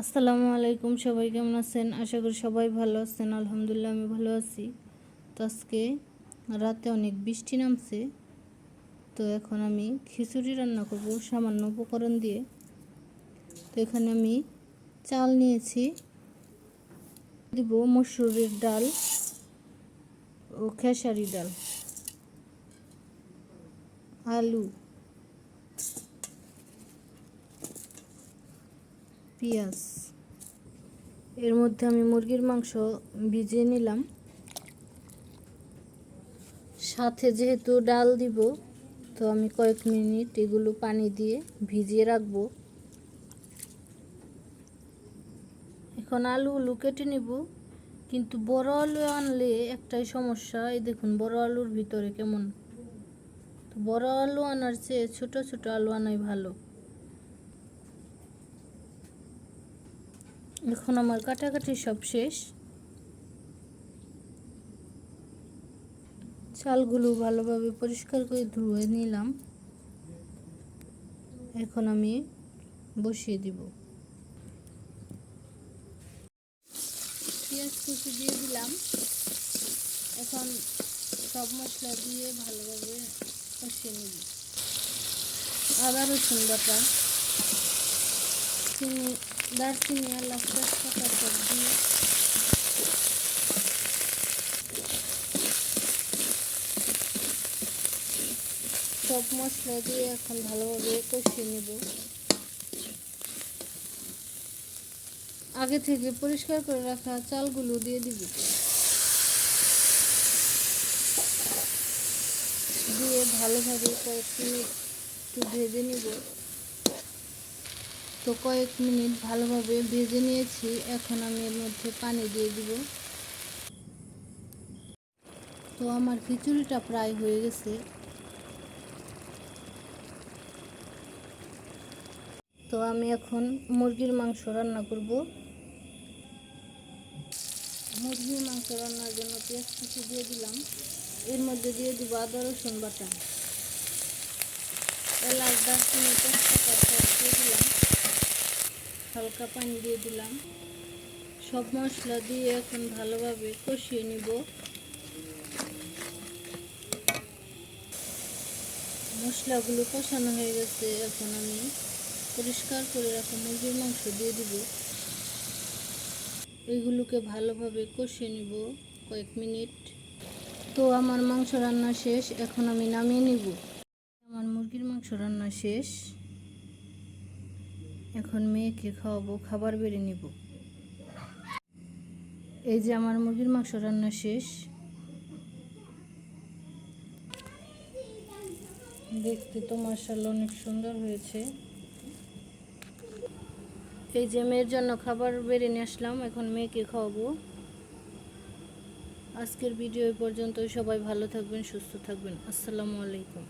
আসসালামু আলাইকুম, সবাই কেমন আছেন? আশা করি সবাই ভালো আছেন। আলহামদুলিল্লাহ, আমি ভালো আছি। তো আজকে রাতে অনেক বৃষ্টি নামছে। তো এখন আমি খিচুড়ি রান্না করব সামান্য উপকরণ দিয়ে। তো এখানে আমি চাল নিয়েছি। দিব মসুরের ডাল ও খেসারি ডাল। আলু। পেঁয়াজ। এর মধ্যে আমি মুরগির মাংস ভিজিয়ে নিলাম। সাথে যেহেতু ডাল দিব, তো আমি কয়েক মিনিট এগুলো পানি দিয়ে ভিজিয়ে রাখব। এখন আলু আলুগুলো কেটে নিব, কিন্তু বড় আলু আনলে একটাই সমস্যা, এই দেখুন বড় আলুর ভিতরে কেমন। তো বড় আলু আনার চেয়ে ছোট ছোট আলু আনাই ভালো। এখন আমার কাটাকাটি সব শেষ। চালগুলো ভালোভাবে পরিষ্কার করে ধুয়ে নিলাম। এখন আমি বসিয়ে দিব। পেঁয়াজ কুচি দিয়ে দিলাম। এখন সব মশলা দিয়ে ভালোভাবে কষিয়ে নিব। আদা রসুন বাটা, চিনি দারচিনি এলাচ তেজপাতা সব দিয়ে সব মশলা দিয়ে এখন ভালোভাবে কষিয়ে নেব। আগে থেকে পরিষ্কার করে রাখা চালগুলো দিয়ে দিব। দিয়ে ভালোভাবে কয়েক মিনিট একটু ভেজে নিব। তো কয়েক মিনিট ভালোভাবে ভেজে নিয়েছি। এখন আমি এর মধ্যে পানি দিয়ে দিব। তো আমার খিচুড়িটা প্রায় হয়ে গেছে। তো আমি এখন মুরগির মাংস রান্না করব। মুরগির মাংস রান্নার জন্য পেঁয়াজ কুচি দিয়ে দিলাম। এর মধ্যে দিয়ে দিব আদা, রসুন বাটা। এলাচ, দারচিনি দিয়ে দিলাম। হালকা পানি দিয়ে দিলাম। সব মশলা দিয়ে এখন ভালোভাবে কষিয়ে নিব। মশলাগুলো কষানো হয়ে গেছে, এখন আমি পরিষ্কার করে রাখা মুরগির মাংস দিয়ে দিব। এগুলোকে ভালোভাবে কষিয়ে নিব কয়েক মিনিট। তো আমার মাংস রান্না শেষ, এখন আমি নামিয়ে নিব। আমার মুরগির মাংস রান্না শেষ। এখন মেয়েকে খাওয়াবো, খাবার বেড়ে নিব। এই যে আমার মুরগির মাংস রান্না শেষ। দেখতে তো মার্শাল্লাহ অনেক সুন্দর হয়েছে। এই যে মেয়ের জন্য খাবার বেড়ে নিয়ে আসলাম, এখন মেয়েকে খাওয়াবো। আজকের ভিডিও পর্যন্ত সবাই ভালো থাকবেন, সুস্থ থাকবেন। আসসালামু আলাইকুম।